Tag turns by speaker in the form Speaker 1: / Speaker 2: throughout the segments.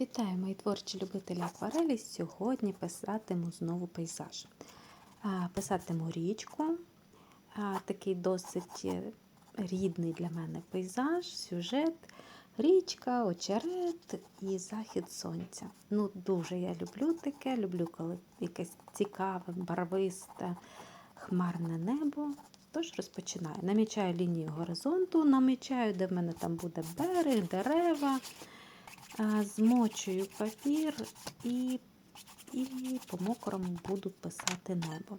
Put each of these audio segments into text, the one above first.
Speaker 1: Вітаю, мої творчі любителі акварелі. Сьогодні писатиму знову пейзаж. Писатиму річку, такий досить е, рідний для мене пейзаж, сюжет, річка, очерет і захід сонця. Ну, Дуже я люблю таке, люблю, коли якесь цікаве, барвисте, хмарне небо. Тож розпочинаю. Намічаю лінію горизонту, намічаю, де в мене там буде берег, дерева. Змочую папір і і по мокрому буду писати небо.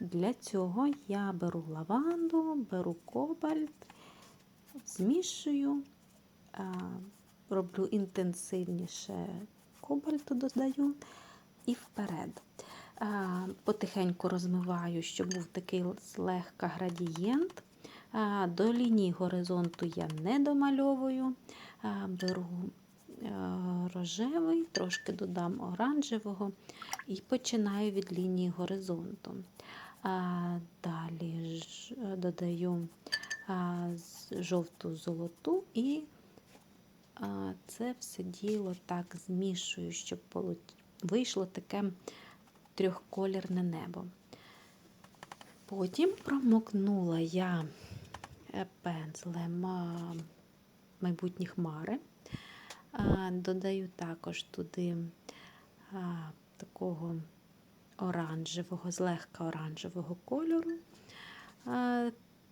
Speaker 1: Для цього я беру лаванду, беру кобальт, змішую, роблю інтенсивніше кобальту додаю і вперед. Потихеньку розмиваю, щоб був такий злегка градієнт. До лінії горизонту я не домальовую, беру рожевий, трошки додам оранжевого і починаю від лінії горизонту. Далі додаю жовту золоту і це все діло так змішую, щоб вийшло таке трьохколірне небо. Потім промокнула я е, пензлем майбутні хмари. Додаю також туди такого оранжевого, злегка оранжевого кольору.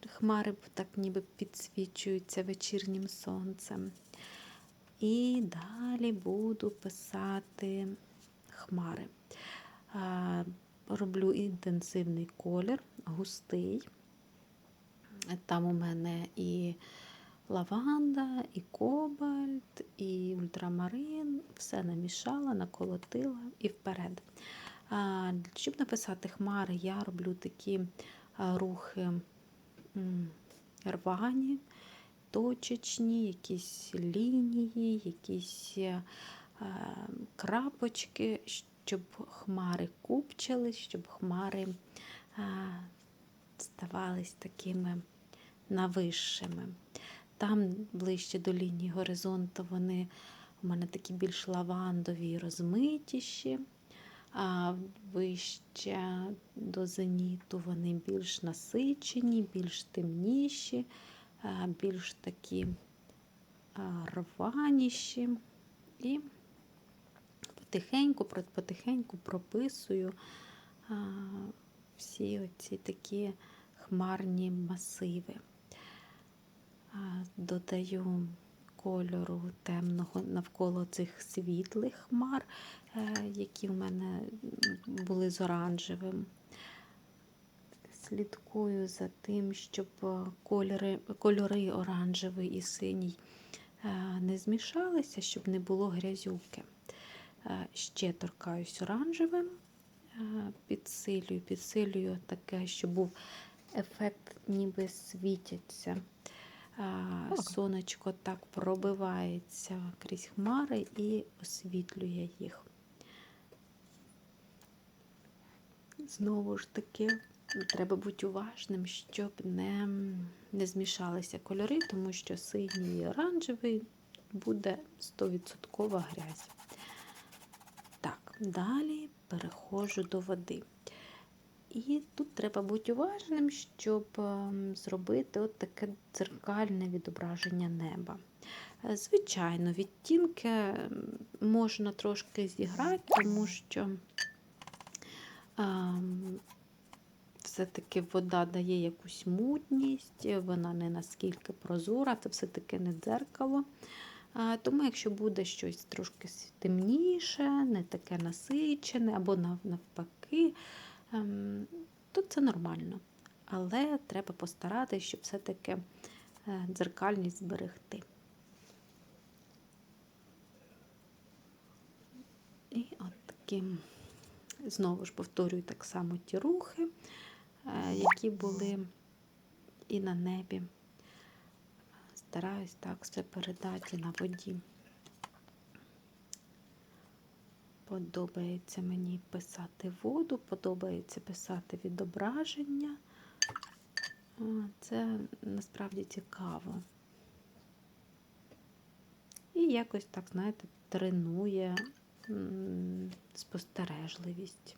Speaker 1: Хмари так ніби підсвічуються вечірнім сонцем. І далі буду писати хмари. Роблю інтенсивний колір, густий. Там у мене і лаванда, і кобальт, і ультрамарин, все намішала, наколотила і вперед. Щоб написати хмари, я роблю такі рухи рвані, точечні, якісь лінії, якісь е, крапочки, щоб хмари купчились, щоб хмари ставались такими нависшими. Там ближче до лінії горизонту вони у мене такі більш лавандові, розмитіші, а вище до зеніту вони більш насичені, більш темніші, більш такі рваніші. І потихеньку, потихеньку прописую всі оці такі хмарні масиви додаю кольору темного навколо цих світлих хмар, е, які в мене були з оранжевим. Слідкую за тим, щоб кольори, кольори оранжевий і синій е, не змішалися, щоб не було грязюки. Е, ще торкаюсь оранжевим, підсилюю, підсилюю таке, щоб був ефект, ніби світяться сонечко так пробивається крізь хмари і освітлює їх. Знову ж таки, треба бути уважним, щоб не не змішалися кольори, тому що синій і оранжевий буде 100% грязь. Так, далі переходжу до води. І тут треба бути уважним, щоб ем, зробити от таке дзеркальне відображення неба. Е, звичайно, відтінки можна трошки зіграти, тому що ем, все-таки вода дає якусь мутність, вона не наскільки прозора, це все-таки не дзеркало. Тому, якщо буде щось трошки темніше, не таке насичене, або навпаки, Ем, то це нормально. Але треба постаратися, щоб все-таки е, дзеркальність зберегти. І от таким, знову ж повторюю так само ті рухи, е, які були і на небі. Стараюсь так все передати на воді. Подобається мені писати воду, подобається писати відображення. Це насправді цікаво. І якось так, знаєте, тренує спостережливість.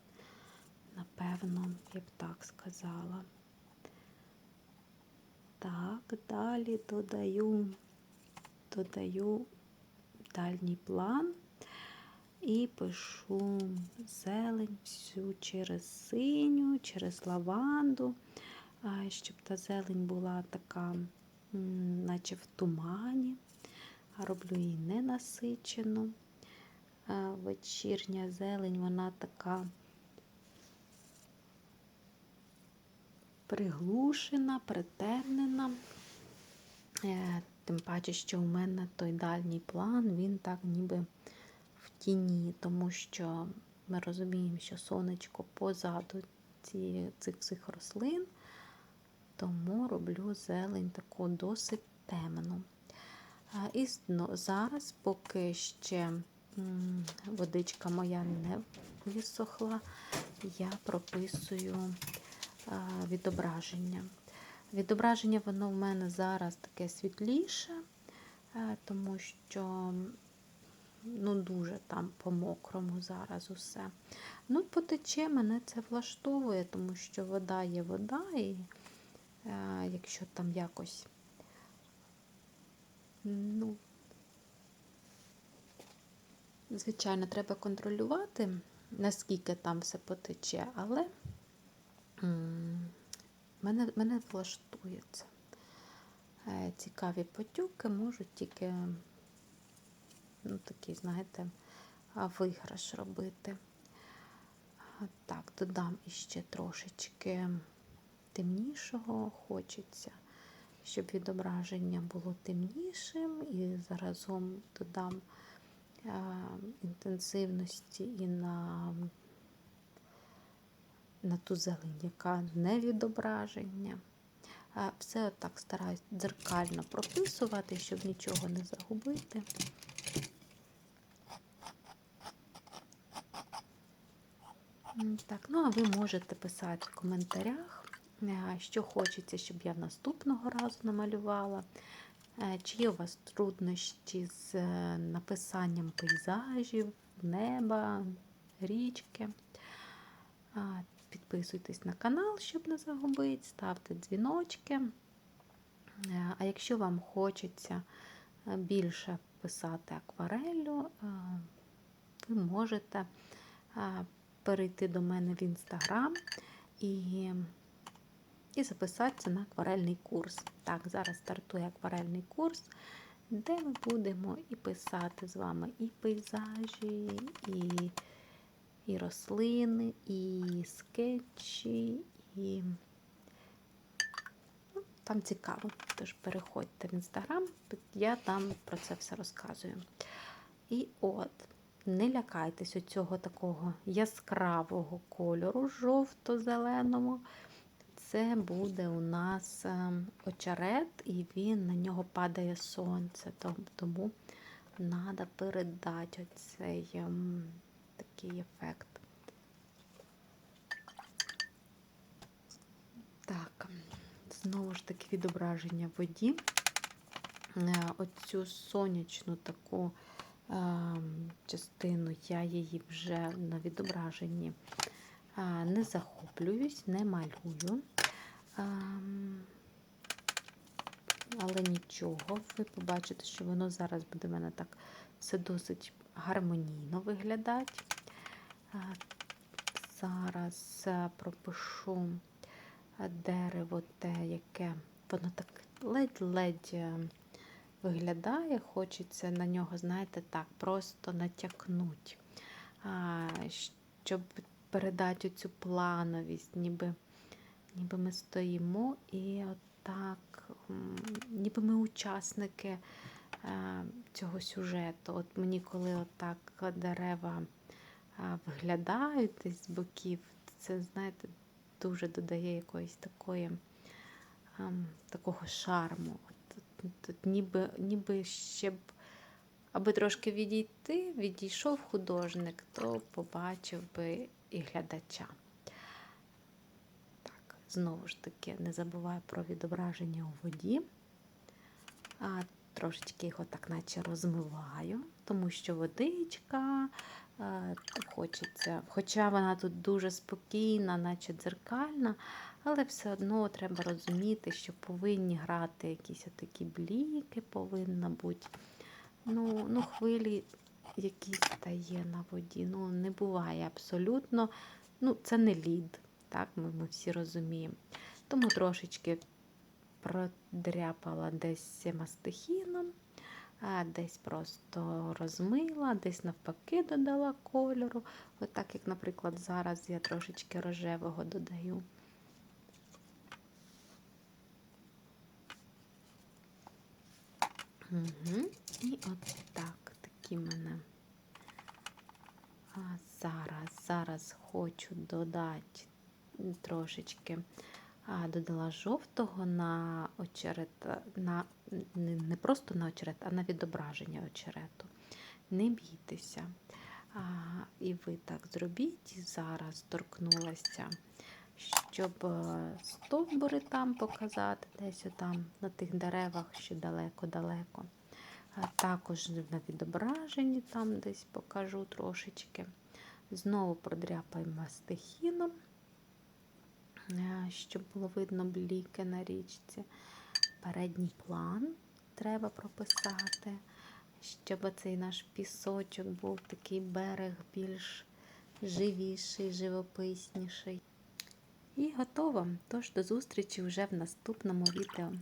Speaker 1: Напевно, я б так сказала. Так, далі додаю, додаю дальній план і пишу зелень всю через синю, через лаванду, щоб та зелень була така, наче в тумані. Роблю її ненасичену. Вечірня зелень, вона така приглушена, притемнена. Е, Тим паче, що у мене той дальній план, він так ніби тіні, тому що ми розуміємо, що сонечко позаду ці, цих всіх рослин, тому роблю зелень таку досить темну. І зараз, поки ще водичка моя не висохла, я прописую відображення. Відображення воно в мене зараз таке світліше, тому що ну, дуже там по-мокрому зараз усе. Ну, потече, мене це влаштовує, тому що вода є вода, і е, якщо там якось, ну, звичайно, треба контролювати, наскільки там все потече, але м, мене, мене влаштує. Е, Цікаві потюки можуть тільки, ну, такий, знаєте, виграш робити. Так, додам іще трошечки темнішого хочеться, щоб відображення було темнішим, і заразом додам інтенсивності і на на ту зелень, яка не відображення. Все так стараюсь дзеркально прописувати, щоб нічого не загубити. Так, ну а ви можете писати в коментарях, е, що хочеться, щоб я наступного разу намалювала. Е, Чи є у вас труднощі з е, написанням пейзажів, неба, річки. Підписуйтесь на канал, щоб не загубити, ставте дзвіночки. А якщо вам хочеться більше писати аквареллю, е, ви можете перейти до мене в інстаграм і, і записатися на акварельний курс. Так, зараз стартує акварельний курс, де ми будемо і писати з вами і пейзажі, і і рослини, і скетчі, і ну, там цікаво. Тож переходьте в інстаграм, я там про це все розказую. І от, не лякайтесь цього такого яскравого кольору, жовто-зеленого. Це буде у нас ем, очерет, і він на нього падає сонце. Тому треба передати оцей ем, такий ефект. Так, знову ж таки відображення воді. Е, оцю сонячну таку е, частину я її вже на відображенні е, не захоплююсь, не малюю. Але нічого, ви побачите, що воно зараз буде в мене так все досить гармонійно виглядати. Зараз пропишу дерево те, яке воно так ледь-ледь виглядає, хочеться на нього, знаєте, так, просто натякнути, щоб передати цю плановість, ніби, ніби ми стоїмо і отак, ніби ми учасники цього сюжету. От мені, коли отак дерева виглядають з боків, це, знаєте, дуже додає якоїсь такої, такого шарму. От, ніби, ніби ще б, аби трошки відійти, відійшов художник, то побачив би і глядача. Так, знову ж таки, не забуваю про відображення у воді. А трошечки його так наче розмиваю, тому що водичка е, хочеться, хоча вона тут дуже спокійна, наче дзеркальна, але все одно треба розуміти, що повинні грати якісь такі бліки, повинна бути. Ну, ну, хвилі якісь та є на воді. Ну, не буває абсолютно. Ну, це не лід, так, ми, ми всі розуміємо. Тому трошечки продряпала десь мастихіном, а десь просто розмила, десь навпаки додала кольору. Отак, як, наприклад, зараз я трошечки рожевого додаю. Угу. І от так, такі мене. А зараз, зараз хочу додати трошечки, додала жовтого на очерет, на, не, просто на очерет, а на відображення очерету. Не бійтеся. А, і ви так зробіть і зараз торкнулася, щоб е, стовбури там показати, десь там на тих деревах, що далеко-далеко. Також на відображенні там десь покажу трошечки. Знову продряпаємо мастихіном, е, щоб було видно бліки на річці. Передній план треба прописати, щоб цей наш пісочок був такий берег більш живіший, живописніший. І готово. Тож до зустрічі вже в наступному відео.